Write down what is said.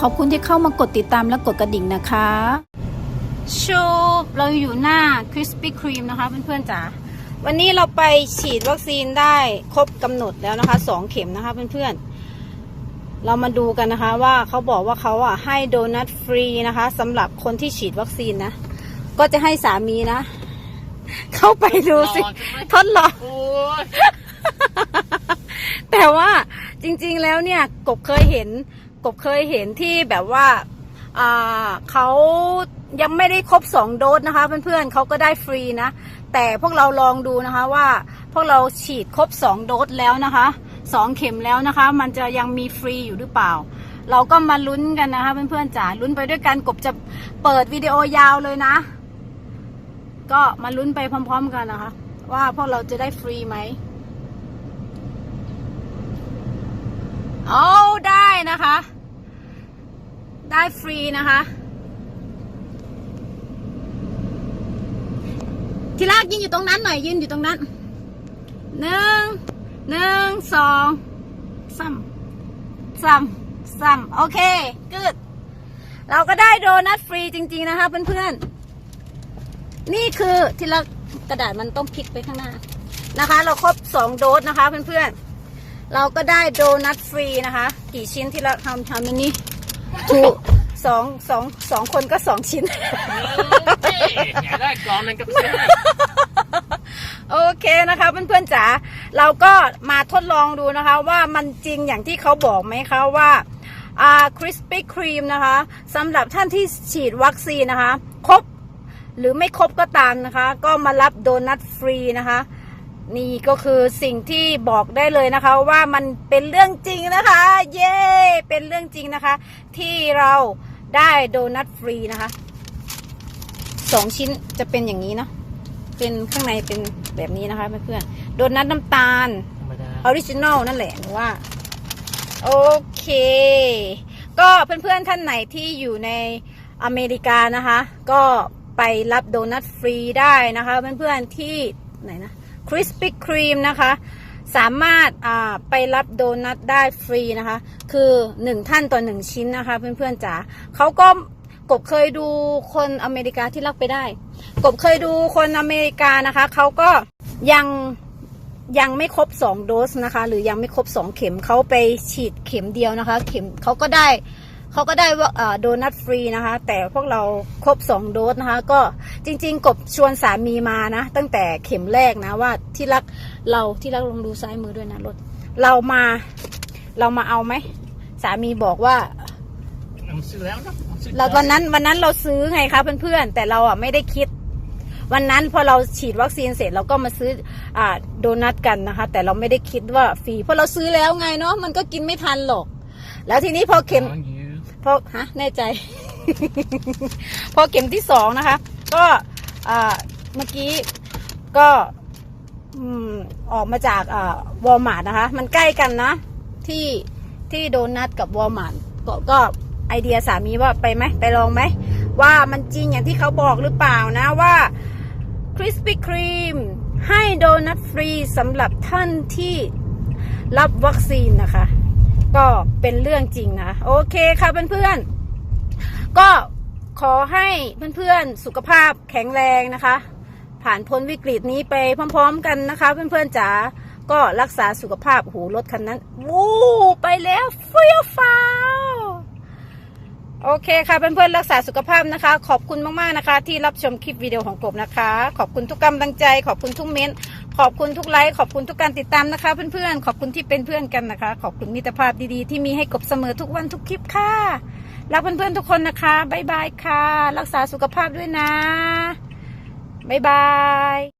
ขอบคุณที่เข้ามากดติดตามและกดกระดิ่งนะคะชูเราอยู่หน้า Krispy Kreme นะคะเพื่อนๆจ๋าวันนี้เราไปฉีดวัคซีนได้ครบกำหนดแล้วนะคะสองเข็มนะคะเพื่อนๆ เรามาดูกันนะคะว่าเขาบอกว่าเขาอะให้โดนัทฟรีนะคะสำหรับคนที่ฉีดวัคซีนนะ ก็จะให้สามีนะ เข้าไปดูสิรอใช่ไหมทดลองโอ้ยแต่ว่าจริงๆแล้วเนี่ยกบเคยเห็น กบเคยเห็นที่แบบว่าเขายังไม่ได้ครบสองโดสนะคะเพื่อนๆเขาก็ได้ฟรีนะ แต่พวกเราลองดูนะคะว่าพวกเราฉีดครบสองโดสแล้วนะคะสองเข็มแล้วนะคะ มันจะยังมีฟรีอยู่หรือเปล่า เราก็มาลุ้นกันนะคะเพื่อนๆจ๋าลุ้นไปด้วยกันกบจะเปิดวิดีโอยาวเลยนะ ก็มาลุ้นไปพร้อม ๆ กันนะคะ ว่าพวกเราจะได้ฟรีไหม เอาได้นะคะ ได้ฟรีนะคะ ทีแรกยืนอยู่ตรงนั้นหน่อยยืนอยู่ตรงนั้นหนึ่งหนึ่งสองซ้ำซ้ำซ้ำโอเคกึดเราก็ได้โดนัทฟรีจริง ๆ นะคะเพื่อนๆ นี่คือทีละกระดาษมันต้องพลิกไปข้างหน้านะคะ เราครบสองโดสนะคะเพื่อนๆ เราก็ได้โดนัทฟรีนะคะ กี่ชิ้นที่เราทำทำอัน นี้ถูกสองสองสองคนก็สองชิ้นเฮ้ยอยากได้กล่องหนึงกับเสื้อให้โอเคนะคะเพื่อนๆจ๋าเราก็มาทดลองดูนะคะ ว่ามันจริงอย่างที่เขาบอกไหมคะว่าอ่าคริสปี้ครีมนะคะสำหรับท่านที่ฉีดวัคซีนนะคะ ครบ หรือไม่ครบก็ตามนะคะ ก็มารับโดนัทฟรีนะคะ นี่ก็คือสิ่งที่บอกได้เลยนะคะ ว่ามันเป็นเรื่องจริงนะคะ เย้เป็นเรื่องจริงนะคะ ที่เราได้โดนัทฟรีนะคะสองชิ้นจะเป็นอย่างนี้เนาะเป็นข้างในเป็นแบบนี้นะคะเพื่อนๆโดนัทน้ำตาลธรรมดาออริจินอลนั่นแหละหนูว่า โอเค ก็เพื่อนๆท่านไหนที่อยู่ในอเมริกานะคะ ก็ไปรับโดนัทฟรีได้นะคะ เพื่อนๆที่ไหนนะ คริสปี้ครีมนะคะ สามารถไปรับโดนัทได้ฟรีนะคะ คือหนึ่งท่านต่อหนึ่งชิ้นนะคะ เพื่อนๆจ๋าเขาก็กบเคยดูคนอเมริกาที่รับไปได้ กบเคยดูคนอเมริกานะคะเขาก็ยังยังไม่ครบสองโดสนะคะ หรือยังไม่ครบสองเข็มเขาไปฉีดเข็มเดียวนะคะ เข็มเขาก็ได้ เขาก็ได้ว่าอ่าโดนัทฟรีนะคะ แต่พวกเราครบสองโดสนะคะ ก็จริง ๆ กบชวนสามีมานะ ตั้งแต่เข็มแรกนะว่าที่รักเราที่รักลองดูซ้ายมือด้วยนะรถ เรามาเรามาเอาไหม สามีบอกว่าเอาซื้อแล้วนะอซื้อเราวันนั้นวันนั้นเราซื้อไงคะเพื่อนๆแต่เราอะไม่ได้คิด วันนั้นพอเราฉีดวัคซีนเสร็จเราก็มาซื้ออ่าโดนัทกันนะคะ แต่เราไม่ได้คิดว่าฟรีเพราะเราซื้อแล้วไงเนาะมันก็กินไม่ทันหรอก แล้วทีนี้พอเข็ม ของ you พอฮะแน่ใจ พอเข็มที่สองนะคะ ก็อ่าเมื่อกี้ก็อืมออกมาจากอ่าวอลมาร์ทนะคะ มันใกล้กันนะ ที่ที่โดนัทกับวอลมาร์ทก็ก็ไอเดียสามีว่าไปไหมไปลองไหม ว่ามันจริงอย่างที่เขาบอกหรือเปล่านะว่าคริสปี้ครีมให้โดนัทฟรีสำหรับท่านที่รับวัคซีนนะคะ ก็เป็นเรื่องจริงนะ โอเคค่ะเพื่อนๆ ก็ขอให้เพื่อนๆ สุขภาพแข็งแรงนะคะ ผ่านพ้นวิกฤตนี้ไปพร้อมๆกันนะคะ เพื่อนๆจ๋าก็รักษาสุขภาพหูรถคันนั้น วู้ไปแล้วเฟี้ยวฟ้าโอเคค่ะเพื่อนๆรักษาสุขภาพนะคะ ขอบคุณมากๆนะคะ ที่รับชมคลิปวิดีโอของกบนะคะ ขอบคุณทุกกำลังใจ ขอบคุณทุกเม้นต์ ขอบคุณทุกไลค์ขอบคุณทุกการติดตามนะคะ เพื่อนๆ ขอบคุณที่เป็นเพื่อนกันนะคะ ขอบคุณมิตรภาพดีๆ ที่มีให้กบเสมอทุกวันทุกคลิปค่ะรักเพื่อนๆทุกคนนะคะบ๊ายบายค่ะ รักษาสุขภาพด้วยนะบ๊ายบาย